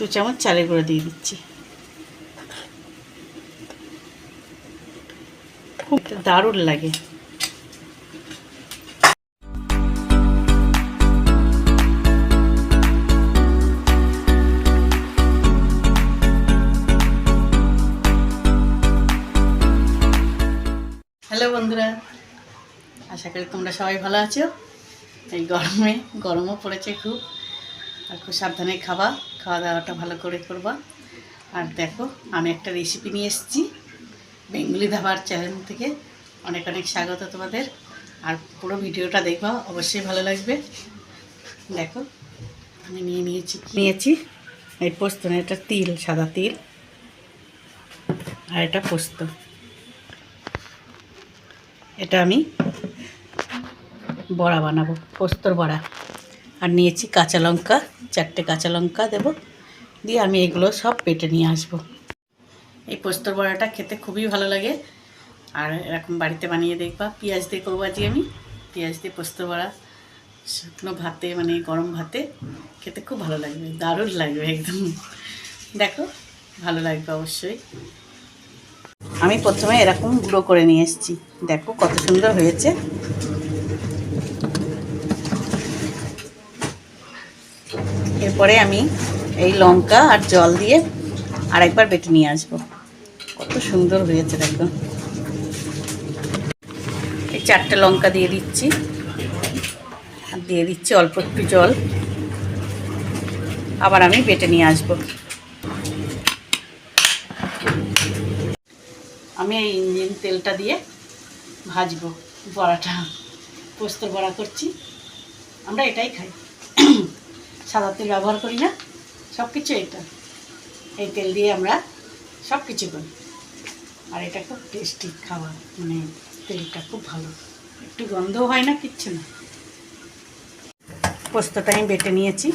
দু চামচ চালের গুঁড়ো দিয়ে দিচ্ছি। খুব দারুণ লাগে। হ্যালো বন্ধুরা, আশা করি তোমরা সবাই ভালো আছো। এই গরমে গরমও পড়েছে খুব। আর খুব সাবধানে খাবা খাওয়া দাওয়াটা ভালো করে করবা। আর দেখো, আমি একটা রেসিপি নিয়ে এসেছি, বেঙ্গলি ধাবার চ্যানেল থেকে। অনেক অনেক স্বাগত তোমাদের। আর পুরো ভিডিওটা দেখবা, অবশ্যই ভালো লাগবে। দেখো, আমি নিয়ে নিয়েছি নিয়েছি, এই পোস্ত না, এটা তিল, সাদা তিল। আর এটা পোস্ত। এটা আমি বড়া বানাবো, পোস্তর বড়া। আর নিয়েছি কাঁচা লঙ্কা। চারটে কাঁচা লঙ্কা দেব, দিয়ে আমি এগুলো সব পেটে নিয়ে আসব। এই পোস্তর বড়াটা খেতে খুবই ভালো লাগে। আর এরকম বাড়িতে বানিয়ে দেখবা, পেঁয়াজ দিয়ে করব আজকে আমি। পেঁয়াজ দিয়ে পোস্তর বড়া, শুকনো ভাতে মানে গরম ভাতে, খেতে খুব ভালো লাগবে, দারুণ লাগবে একদম। দেখো, ভালো লাগবে অবশ্যই। আমি প্রথমে এরকম গুঁড়ো করে নিয়ে এসেছি। দেখো কত সুন্দর হয়েছে। এরপরে আমি এই লঙ্কা আর জল দিয়ে আরেকবার বেটে নিয়ে আসব। কত সুন্দর হয়েছে দেখো। এই চারটে লঙ্কা দিয়ে দিচ্ছি। আর দিয়ে দিচ্ছি অল্প একটু জল। আবার আমি বেটে নিয়ে আসব। আমি এই ইঞ্জিন তেলটা দিয়ে ভাজবো বড়াটা। পোস্ত বড়া করছি। আমরা এটাই খাই। সাদা তেল ব্যবহার করি না। সব কিছু এটা এই তেল দিয়ে আমরা সব কিছু করি। আর এটা খুব টেস্টি খাবার মানে তেলটা খুব ভালো। একটু গন্ধও হয় না, কিচ্ছু না। পোস্তটা আমি বেটে নিয়েছি।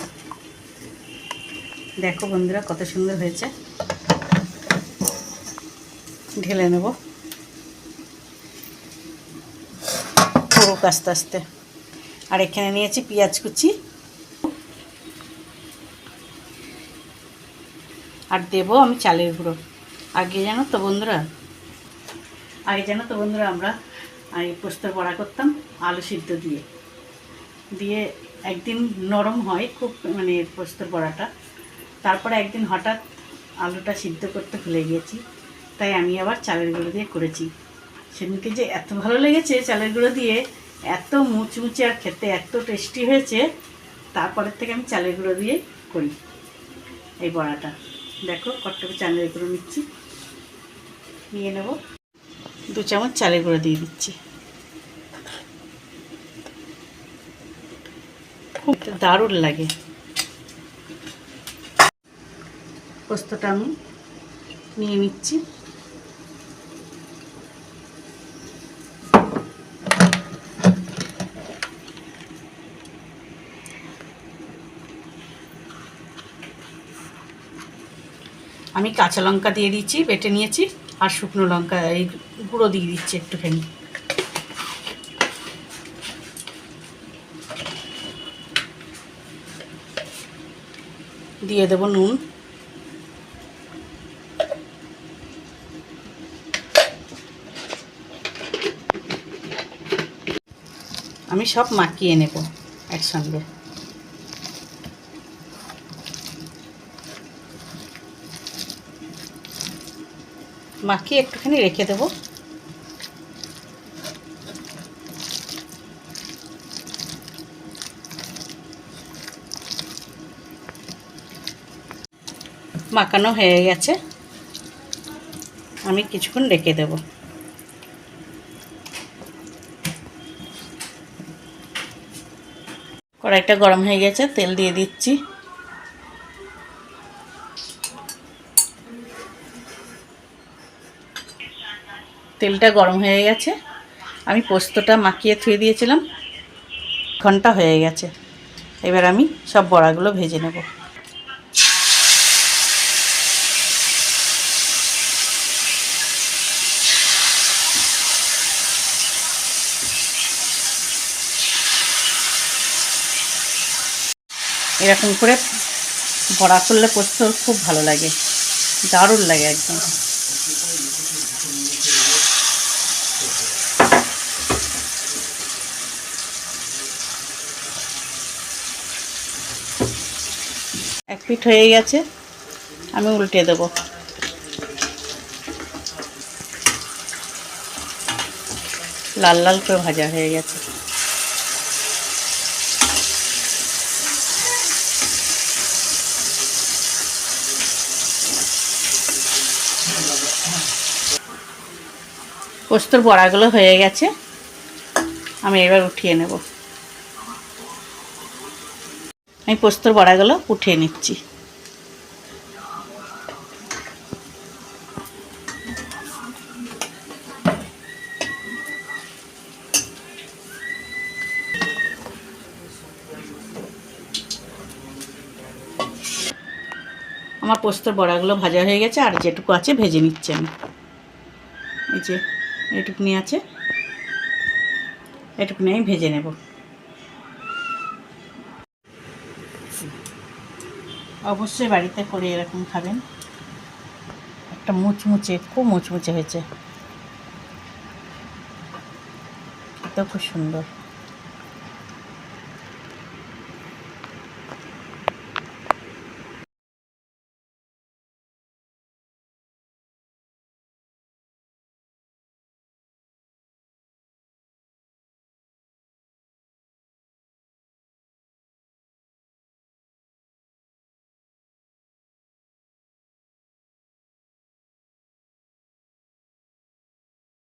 দেখো বন্ধুরা, কত সুন্দর হয়েছে। ঢেলে নেব। পুরো আস্তে আস্তে। আর এখানে নিয়েছি পেঁয়াজ কুচি। আর দেবো আমি চালের গুঁড়ো। আগে জানো তো বন্ধুরা? আগে জানো তো বন্ধুরা আমরা? এই পোস্তর বড়া করতাম আলু সিদ্ধ দিয়ে। দিয়ে একদিন নরম হয় খুব মানে পোস্তর বড়াটা। তারপরে একদিন হঠাৎ আলুটা সিদ্ধ করতে ভুলে গিয়েছি। তাই আমি আবার চালের গুঁড়ো দিয়ে করেছি। সেদিনকে যে এত ভালো লেগেছে চালের গুঁড়ো দিয়ে, এত মুচমুচে আর খেতে এত টেস্টি হয়েছে, তারপরের থেকে আমি চালের গুঁড়ো দিয়ে করি এই বড়াটা। দেখো, কটটুকু চালের গুঁড়ো নিচ্ছি। নিয়ে নেব। দু চামচ চালের গুঁড়ো দিয়ে দিচ্ছি। খুব দারুণ লাগে। পোস্তটা আমি নিয়ে নিচ্ছি। আমি কাঁচা লঙ্কা দিয়ে দিচ্ছি, বেটে নিয়েছি, আর শুকনো লঙ্কা, এই গুঁড়ো দিয়ে দিচ্ছি একটুখানি। দিয়ে দেবো নুন। আমি সব মাখিয়ে নেব একসঙ্গে। মাখিয়ে একটুখানি রেখে দেবো। মাখানো হয়ে গেছে। আমি কিছুক্ষণ রেখে দেব। কড়াইটা গরম হয়ে গেছে, তেল দিয়ে দিচ্ছি। তেলটা গরম হয়ে গেছে। আমি পোস্তটা মাখিয়ে থুয়ে দিয়েছিলাম। ঘণ্টা হয়ে গেছে। এবার আমি সব বড়াগুলো ভেজে নেব। এরকম করে বড়া করলে পোস্ত খুব ভালো লাগে। দারুণ লাগে একদম। পিঠ হয়ে গেছে, আমি উল্টে দেবো। লাল লাল করে ভাজা হয়ে গেছে। পোস্তর বড়াগুলো হয়ে গেছে, আমি এবার উঠিয়ে নেব। আমি পোস্তর বড়াগুলো উঠিয়ে নিচ্ছি। আমার পোস্তর বড়াগুলো ভাজা হয়ে গেছে, আর যেটুকু আছে ভেজে নিচ্ছি আমি। এই যে, এটুকুনি আছে। এটুকুনি আমি ভেজে নেব। অবশ্যই বাড়িতে করে এরকম খাবেন। একটা মুচমুচে খুব মুচমুচে হয়েছে। এটাও খুব সুন্দর।